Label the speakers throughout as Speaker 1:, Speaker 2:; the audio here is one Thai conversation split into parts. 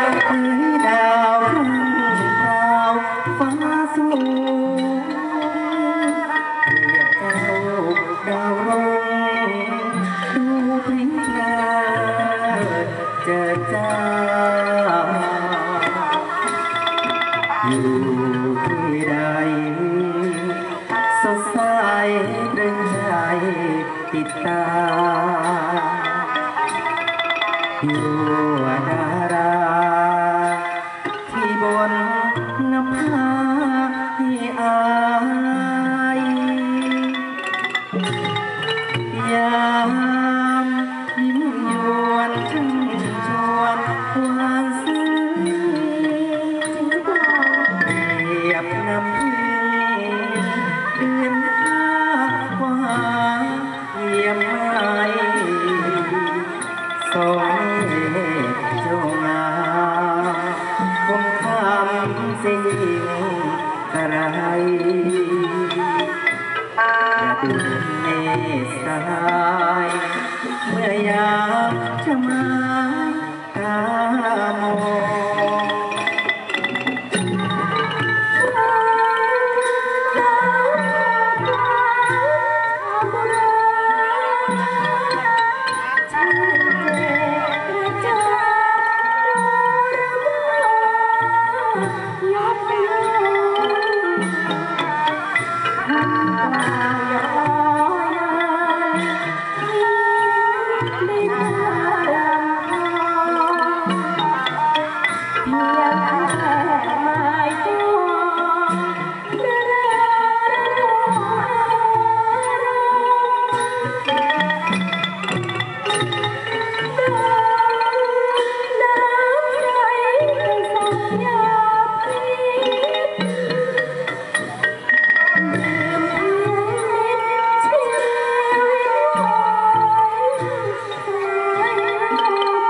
Speaker 1: เอ้ดาวรุ่งดาวฟ้าสูงเรียกเจ้าดาวรุ่งดูพริ้งหน้าเจอจ้าอยู่ที่ใดสดใสเรื่องใจติดตา เมษายเมื่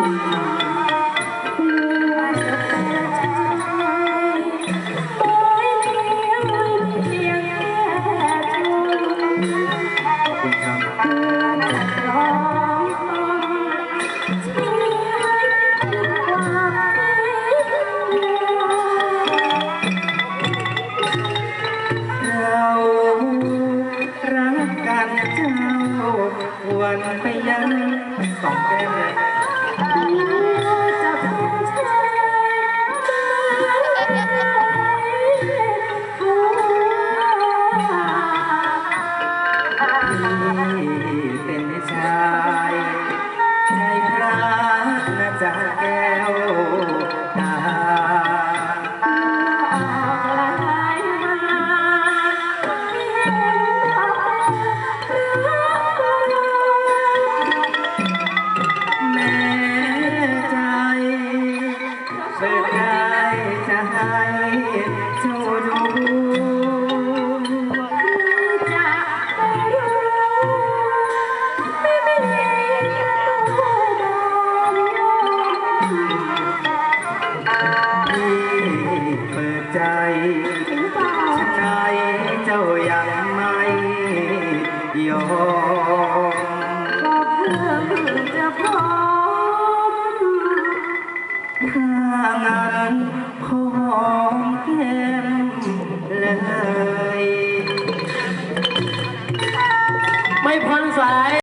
Speaker 1: รับเรารักกันเจ้าวันไปยังสองแก้ม ใจเจ้ายังไม่ยอมก็เพื่อจะพร้อมถ้างั้นพอม
Speaker 2: เต็มเไม่
Speaker 1: พ้นสาย